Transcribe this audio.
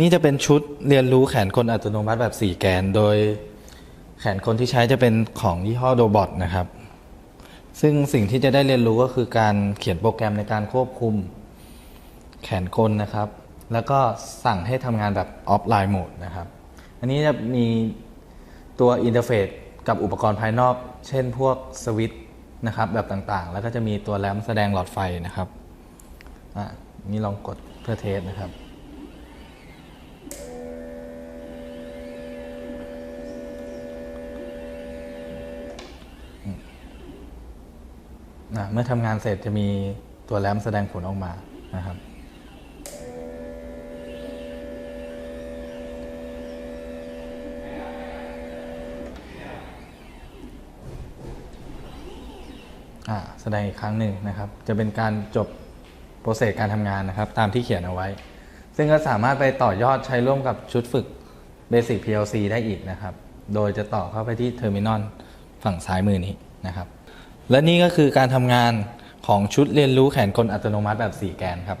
นี่จะเป็นชุดเรียนรู้แขนคนอัตโนมัติแบบ 4 แกน โดยแขนคนที่ใช้จะเป็นของยี่ห้อโดบอทนะครับ ซึ่งสิ่งที่จะได้เรียนรู้ก็คือการเขียนโปรแกรมในการควบคุมแขนคนนะครับ แล้วก็สั่งให้ทำงานแบบออฟไลน์โหมดนะครับ อันนี้จะมีตัวอินเทอร์เฟซกับอุปกรณ์ภายนอก เช่นพวกสวิตช์นะครับแบบต่างๆ แล้วก็จะมีตัวแรมแสดงหลอดไฟนะครับ อะ นี่ลองกดเพื่อเทสนะครับ อะเมื่อทำงานเสร็จจะมีตัวแรมแสดงผลออกมานะครับอ่าแสดงอีกครั้งหนึ่งนะครับ จะเป็นการจบโปรเซสการทำงานนะครับ ตามที่เขียนเอาไว้ ซึ่งก็สามารถไปต่อยอดใช้ร่วมกับชุดฝึก Basic PLC ได้อีกนะครับ โดยจะต่อเข้าไปที่เทอร์มินอลฝั่งซ้ายมือนี้นะครับ และนี่ก็คือการทำงานของชุดเรียนรู้แขนกลอัตโนมัติแบบ 4 แกนครับ